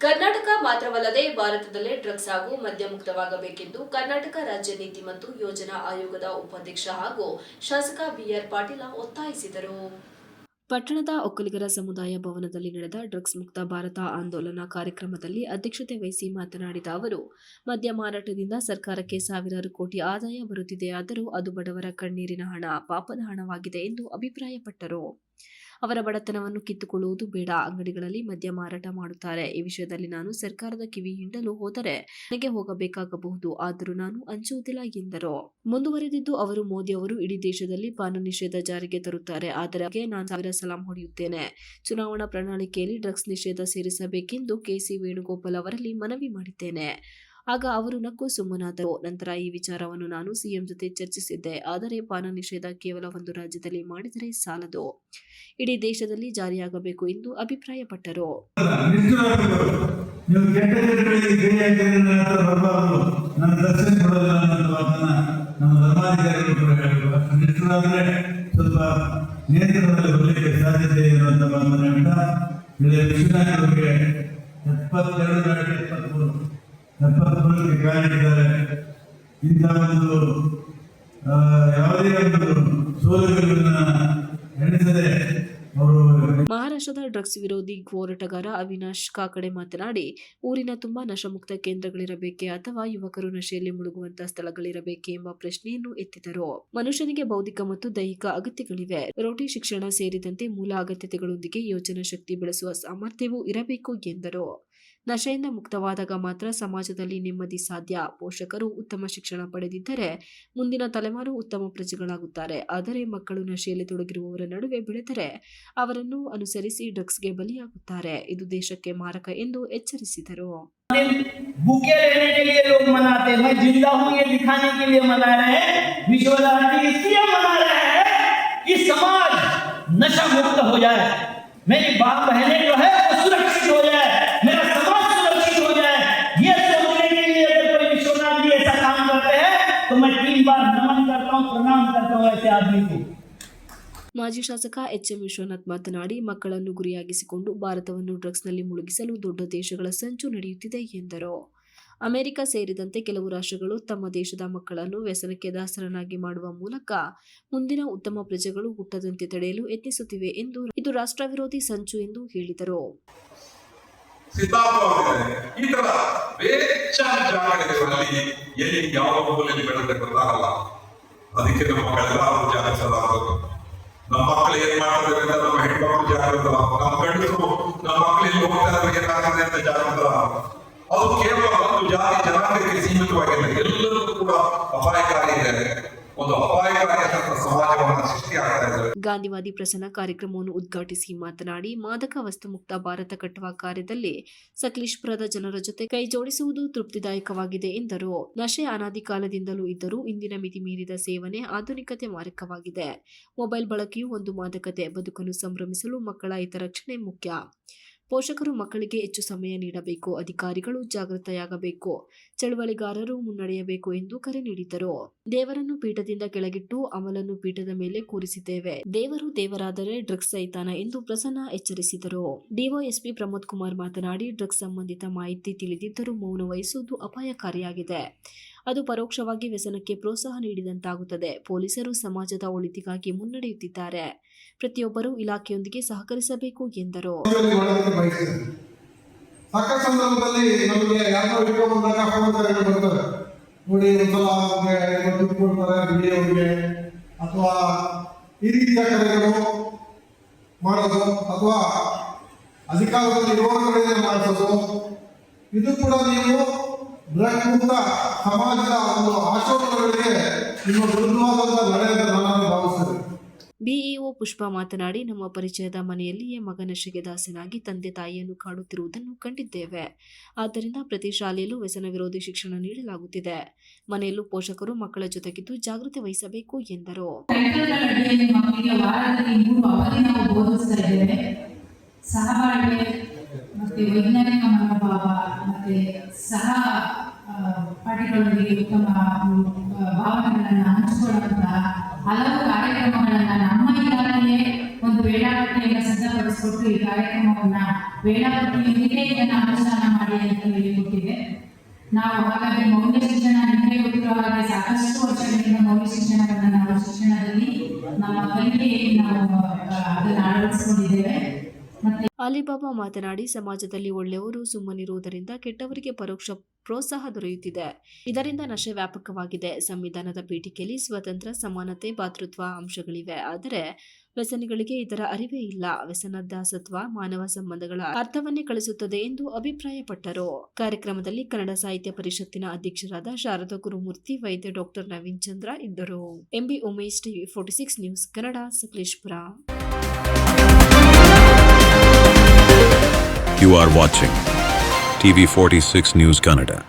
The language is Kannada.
ಕರ್ನಾಟಕ ಮಾತ್ರವಲ್ಲದೆ ಭಾರತದಲ್ಲೇ ಡ್ರಗ್ಸ್ ಹಾಗೂ ಮದ್ಯ ಮುಕ್ತವಾಗಬೇಕೆಂದು ಕರ್ನಾಟಕ ರಾಜ್ಯ ನೀತಿ ಮತ್ತು ಯೋಜನಾ ಆಯೋಗದ ಉಪಾಧ್ಯಕ್ಷ ಹಾಗೂ ಶಾಸಕ ಬಿಆರ್ ಪಾಟೀಲ ಒತ್ತಾಯಿಸಿದರು. ಪಟ್ಟಣದ ಒಕ್ಕಲಿಗರ ಸಮುದಾಯ ಭವನದಲ್ಲಿ ನಡೆದ ಡ್ರಗ್ಸ್ ಮುಕ್ತ ಭಾರತ ಆಂದೋಲನ ಕಾರ್ಯಕ್ರಮದಲ್ಲಿ ಅಧ್ಯಕ್ಷತೆ ವಹಿಸಿ ಮಾತನಾಡಿದ ಅವರು, ಮದ್ಯ ಮಾರಾಟದಿಂದ ಸರ್ಕಾರಕ್ಕೆ ಸಾವಿರಾರು ಕೋಟಿ ಆದಾಯ ಬರುತ್ತಿದೆಯಾದರೂ ಅದು ಬಡವರ ಕಣ್ಣೀರಿನ ಹಣ, ಪಾಪದ ಹಣವಾಗಿದೆ ಎಂದು ಅಭಿಪ್ರಾಯಪಟ್ಟರು. ಅವರ ಬಡತನವನ್ನು ಕಿತ್ತುಕೊಳ್ಳುವುದು ಬೇಡ. ಅಂಗಡಿಗಳಲ್ಲಿ ಮದ್ಯ ಮಾರಾಟ ಮಾಡುತ್ತಾರೆ. ಈ ವಿಷಯದಲ್ಲಿ ನಾನು ಸರ್ಕಾರದ ಕಿವಿ ಹಿಂಡಲು ಹೋದರೆ ನನಗೆ ಹೋಗಬೇಕಾಗಬಹುದು. ಆದರೂ ನಾನು ಅಂಜುವುದಿಲ್ಲ ಎಂದರು. ಮುಂದುವರೆದಿದ್ದು ಅವರು ಮೋದಿ ಅವರು ಇಡೀ ದೇಶದಲ್ಲಿ ಪಾನ ನಿಷೇಧ ಜಾರಿಗೆ ತರುತ್ತಾರೆ. ಆದರೆ ನಾನು ಸಾವಿರ ಸಲಾಂ ಹೊಡೆಯುತ್ತೇನೆ. ಚುನಾವಣಾ ಪ್ರಣಾಳಿಕೆಯಲ್ಲಿ ಡ್ರಗ್ಸ್ ನಿಷೇಧ ಸೇರಿಸಬೇಕೆಂದು ಕೆಸಿ ವೇಣುಗೋಪಾಲ್ ಅವರಲ್ಲಿ ಮನವಿ ಮಾಡಿದ್ದೇನೆ. ಆಗ ಅವರು ನಕ್ಕು ಸುಮ್ಮನಾದರು ನಂತರ ಈ ವಿಚಾರವನ್ನು ನಾನು ಸಿಎಂ ಜೊತೆ ಚರ್ಚಿಸಿದ್ದೆ. ಆದರೆ ಪಾನ ನಿಷೇಧ ಕೇವಲ ಒಂದು ರಾಜ್ಯದಲ್ಲಿ ಮಾಡಿದರೆ ಸಾಲದು. ಇಡೀ ದೇಶದಲ್ಲಿ ಜಾರಿಯಾಗಬೇಕು ಎಂದು ಅಭಿಪ್ರಾಯಪಟ್ಟರು. ಸಾಧ್ಯತೆ ಎಪ್ಪತ್ಮೂರು ಕಾಯಿದ್ದಾರೆ ಇಂಥ ಒಂದು ಯಾವುದೇ ಒಂದು ಸೋಲುಗಳನ್ನು ಅವರು ಮಹಾರಾಷ್ಟ್ರದ ಡ್ರಗ್ಸ್ ವಿರೋಧಿ ಹೋರಾಟಗಾರ ಅವಿನಾಶ್ ಕಾಕಡೆ ಮಾತನಾಡಿ, ಊರಿನ ತುಂಬಾ ನಶಮುಕ್ತ ಕೇಂದ್ರಗಳಿರಬೇಕೆ ಅಥವಾ ಯುವಕರು ನಶೆಯಲ್ಲಿ ಮುಳುಗುವಂತಹ ಸ್ಥಳಗಳಿರಬೇಕೆ ಎಂಬ ಪ್ರಶ್ನೆಯನ್ನು ಎತ್ತಿದರು. ಮನುಷ್ಯನಿಗೆ ಬೌದ್ಧಿಕ ಮತ್ತು ದೈಹಿಕ ಅಗತ್ಯಗಳಿವೆ. ರೋಟಿ, ಶಿಕ್ಷಣ ಸೇರಿದಂತೆ ಮೂಲ ಅಗತ್ಯತೆಗಳೊಂದಿಗೆ ಯೋಚನಾ ಶಕ್ತಿ ಬೆಳೆಸುವ ಸಾಮರ್ಥ್ಯವೂ ಇರಬೇಕು ಎಂದರು. ನಶೆಯಿಂದ ಮುಕ್ತವಾದಾಗ ಮಾತ್ರ ಸಮಾಜದಲ್ಲಿ ನೆಮ್ಮದಿ ಸಾಧ್ಯ ಪೋಷಕರು ಉತ್ತಮ ಶಿಕ್ಷಣ ಪಡೆದಿದ್ದರೆ ಮುಂದಿನ ತಲೆಮಾರು ಉತ್ತಮ ಪ್ರಜೆಗಳಾಗುತ್ತಾರೆ ಆದರೆ ಮಕ್ಕಳು ನಶೆಯಲ್ಲಿ ತೊಡಗಿರುವವರ ನಡುವೆ ಬೆಳೆದರೆ ಅವರನ್ನು ಅನುಸರಿಸಿ ಡ್ರಗ್ಸ್ಗೆ ಬಲಿಯಾಗುತ್ತಾರೆ ಇದು ದೇಶಕ್ಕೆ ಮಾರಕ ಎಂದು ಎಚ್ಚರಿಸಿದರು बुके लेने के लिए लोग मनाते हैं मैं जिंदा हूं ये दिखाने के लिए मना रहे हैं विश्व शांति इसलिए मना रहे हैं कि समाज नशा मुक्त हो जाए मेरी बाप बहनें जो है तो मैं तीन बार नमन करता हूँ प्रणाम करता हूँ ऐसे आदमी को ಮಾಜಿ ಶಾಸಕ ಎಚ್ ಎಂ ವಿಶ್ವನಾಥ್ ಮಾತನಾಡಿ ಮಕ್ಕಳನ್ನು ಗುರಿಯಾಗಿಸಿಕೊಂಡು ಭಾರತವನ್ನು ಡ್ರಗ್ಸ್ನಲ್ಲಿ ಮುಳುಗಿಸಲು ದೊಡ್ಡ ದೇಶಗಳ ಸಂಚು ನಡೆಯುತ್ತಿದೆ ಎಂದರು ಅಮೆರಿಕ ಸೇರಿದಂತೆ ಕೆಲವು ರಾಷ್ಟ್ರಗಳು ತಮ್ಮ ದೇಶದ ಮಕ್ಕಳನ್ನು ವ್ಯಸನಕ್ಕೆ ದಾಸರನ್ನಾಗಿ ಮಾಡುವ ಮೂಲಕ ಮುಂದಿನ ಉತ್ತಮ ಪ್ರಜೆಗಳು ಹುಟ್ಟದಂತೆ ತಡೆಯಲು ಯತ್ನಿಸುತ್ತಿವೆ ಎಂದು ಇದು ರಾಷ್ಟ್ರ ವಿರೋಧಿ ಸಂಚು ಎಂದು ಹೇಳಿದರು ಸಿದ್ಧಾರ್ಥವಾಗಿದೆ ಈ ತರ ಬೇಚಾನ್ ಜಾಗಗಳಲ್ಲಿ ಎಲ್ಲಿ ಯಾವ ಮೂಲೆಯಲ್ಲಿ ಬೆಳೆದ ಗೊತ್ತಾಗಲ್ಲ. ಅದಕ್ಕೆ ನಮ್ಮ ಮಕ್ಕಳೆಲ್ಲರೂ ಜಾಗೃತರಾಗಬೇಕು ನಮ್ಮ ಮಕ್ಕಳು ಏನ್ ಮಾಡ್ತಾರೆ ಅಂತ ನಮ್ಮ ಹೆಣ್ಮಕ್ಳು ಜಾಗೃತರ. ನಮ್ಮ ಗಂಡಸರು ನಮ್ಮ ಮಕ್ಕಳು ಎಲ್ಲಿ ಹೋಗ್ತಾರೆ ಏನಾಗ್ತದೆ ಅಂತ ಜಾಗೃತರ ಅದು ಕೇವಲ ಒಂದು ಜಾತಿ ಜನಾಂಗಕ್ಕೆ ಸೀಮಿತವಾಗಿಲ್ಲ. ಎಲ್ಲರಿಗೂ ಕೂಡ ಅಪಾಯಕಾರಿ ಇದೆ. ಗಾಂಧಿವಾದಿ ಪ್ರಸನ್ನ ಕಾರ್ಯಕ್ರಮವನ್ನು ಉದ್ಘಾಟಿಸಿ ಮಾತನಾಡಿ, ಮಾದಕ ವಸ್ತು ಮುಕ್ತ ಭಾರತ ಕಟ್ಟುವ ಕಾರ್ಯದಲ್ಲಿ ಸಕಲೇಶ್ಪುರದ ಜನರ ಜೊತೆ ಕೈ ಜೋಡಿಸುವುದು ತೃಪ್ತಿದಾಯಕವಾಗಿದೆ ಎಂದರು. ನಶೆ ಅನಾದಿ ಕಾಲದಿಂದಲೂ ಇದ್ದರೂ ಇಂದಿನ ಮಿತಿ ಮೀರಿದ ಸೇವನೆ ಆಧುನಿಕತೆ ಮಾರಕವಾಗಿದೆ. ಮೊಬೈಲ್ ಬಳಕೆಯು ಒಂದು ಮಾದಕತೆ, ಬದುಕನ್ನು ಸಂಭ್ರಮಿಸಲು ಮಕ್ಕಳ ಹಿತರಕ್ಷಣೆ ಮುಖ್ಯ. ಪೋಷಕರು ಮಕ್ಕಳಿಗೆ ಹೆಚ್ಚು ಸಮಯ ನೀಡಬೇಕು, ಅಧಿಕಾರಿಗಳು ಜಾಗೃತೆಯಾಗಬೇಕು ಚಳವಳಿಗಾರರು ಮುನ್ನಡೆಯಬೇಕು ಎಂದು ಕರೆ ನೀಡಿದರು. ದೇವರನ್ನು ಪೀಠದಿಂದ ಕೆಳಗಿಟ್ಟು ಅಮಲನ್ನು ಪೀಠದ ಮೇಲೆ ಕೂರಿಸಿದ್ದೇವೆ. ದೇವರು ದೇವರಾದರೆ ಡ್ರಗ್ಸ್ ಸೈತಾನ ಎಂದು ಪ್ರಸನ್ನ ಎಚ್ಚರಿಸಿದರು. ಡಿವೈಎಸ್ಪಿ ಪ್ರಮೋದ್ ಕುಮಾರ್ ಮಾತನಾಡಿ, ಡ್ರಗ್ಸ್ ಸಂಬಂಧಿತ ಮಾಹಿತಿ ತಿಳಿದಿದ್ದರೂ ಮೌನ ವಹಿಸುವುದು ಅಪಾಯಕಾರಿಯಾಗಿದೆ. ಅದು ಪರೋಕ್ಷವಾಗಿ ವ್ಯಸನಕ್ಕೆ ಪ್ರೋತ್ಸಾಹ ನೀಡಿದಂತಾಗುತ್ತದೆ. ಪೊಲೀಸರು ಸಮಾಜದ ಒಳಿತಿಗಾಗಿ ಮುನ್ನಡೆಯುತ್ತಿದ್ದಾರೆ. ಪ್ರತಿಯೊಬ್ಬರೂ ಇಲಾಖೆಯೊಂದಿಗೆ ಸಹಕರಿಸಬೇಕು ಎಂದರು. ಅಥವಾ ಈ ರೀತಿಯ ಮಾಡೋದು ಅಥವಾ ಅಧಿಕಾರದಲ್ಲಿ ಮಾಡಿಸೋದು. ಇದು ಕೂಡ ನೀವು ಮುಕ್ತ ಸಮಾಜದ ಒಂದು ಆಶೋತ್ತರಗಳಿಗೆ ನಿಮ್ಮ ವಿರುದ್ಧವಾದಂತಹ ನಡೆ ನಾನು ಭಾವಿಸ್ತೇನೆ. ಬಿಇಒ ಪುಷ್ಪ ಮಾತನಾಡಿ ನಮ್ಮ ಪರಿಚಯದ ಮನೆಯಲ್ಲಿಯೇ ಮಗ ನಶೆಗೆ ದಾಸನಾಗಿ ತಂದೆ ತಾಯಿಯನ್ನು ಕಾಡುತ್ತಿರುವುದನ್ನು ಕಂಡಿದ್ದೇವೆ. ಆದ್ದರಿಂದ ಪ್ರತಿ ಶಾಲೆಯಲ್ಲೂ ವ್ಯಸನ ವಿರೋಧಿ ಶಿಕ್ಷಣ ನೀಡಲಾಗುತ್ತಿದೆ. ಮನೆಯಲ್ಲೂ ಪೋಷಕರು ಮಕ್ಕಳ ಜೊತೆಗಿದ್ದು ಜಾಗೃತಿ ವಹಿಸಬೇಕು ಎಂದರು. ಸಹಬಾಳ್ವೆ ಮತ್ತೆ ವೈಜ್ಞಾನಿಕ ಮನೋಭಾವ ಮತ್ತೆ ಸಹ ಪಾಠಗಳೊಂದಿಗೆ ಉತ್ತಮ ಭಾವನೆಗಳನ್ನು ಹಂಚಿಕೊಳ್ಳುವಂತಹ ಹಲವು ಕಾರ್ಯಕ್ರಮಗಳನ್ನ ನಮ್ಮ ಇಲಾಖೆಯೇ ಒಂದು ವೇಳಾಪಟ್ಟಿಯನ್ನು ಸಿದ್ಧಪಡಿಸಿಕೊಟ್ಟು ಈ ಕಾರ್ಯಕ್ರಮವನ್ನ ವೇಳಾಪಟ್ಟಿಯೊಂದಿಗೆ ಇದನ್ನು ಅನುಷ್ಠಾನ ಮಾಡಿ ಅಂತ ಹೇಳಿಕೊಟ್ಟಿದೆ ನಾವು ಹಾಗಾಗಿ ಮೌಲ್ಯ ಶಿಕ್ಷಣ, ನಿಮಗೆ ಸಾಕಷ್ಟು ವರ್ಷಗಳಿಂದ ಮೌಲ್ಯ ಶಿಕ್ಷಣವನ್ನು ನಾವು ಶಿಕ್ಷಣದಲ್ಲಿ ನಮ್ಮ ಕಲಿಕೆಯಲ್ಲಿ ನಾವು ಅದನ್ನು ಅಳವಡಿಸಿಕೊಂಡಿದ್ದೇವೆ. ಅಲಿಬಾಬಾ ಮಾತನಾಡಿ, ಸಮಾಜದಲ್ಲಿ ಒಳ್ಳೆಯವರು ಸುಮ್ಮನಿರುವುದರಿಂದ ಕೆಟ್ಟವರಿಗೆ ಪರೋಕ್ಷ ಪ್ರೋತ್ಸಾಹ ದೊರೆಯುತ್ತಿದೆ. ಇದರಿಂದ ನಶೆ ವ್ಯಾಪಕವಾಗಿದೆ. ಸಂವಿಧಾನದ ಪೀಠಿಕೆಯಲ್ಲಿ ಸ್ವತಂತ್ರ, ಸಮಾನತೆ, ಭಾತೃತ್ವ ಅಂಶಗಳಿವೆ. ಆದರೆ ವ್ಯಸನಿಗಳಿಗೆ ಇದರ ಅರಿವೇ ಇಲ್ಲ. ವ್ಯಸನದಾಸತ್ವ ಮಾನವ ಸಂಬಂಧಗಳ ಅರ್ಥವನ್ನೇ ಕಳಿಸುತ್ತದೆ ಎಂದು ಅಭಿಪ್ರಾಯಪಟ್ಟರು. ಕಾರ್ಯಕ್ರಮದಲ್ಲಿ ಕನ್ನಡ ಸಾಹಿತ್ಯ ಪರಿಷತ್ತಿನ ಅಧ್ಯಕ್ಷರಾದ ಶಾರದಾ ಗುರುಮೂರ್ತಿ, ವೈದ್ಯ ಡಾಕ್ಟರ್ ನವೀನ್ ಚಂದ್ರ ಇದ್ದರು. M B Umesh TV forty six news Kannada, Sakleshpur. You are TV 46 News Canada.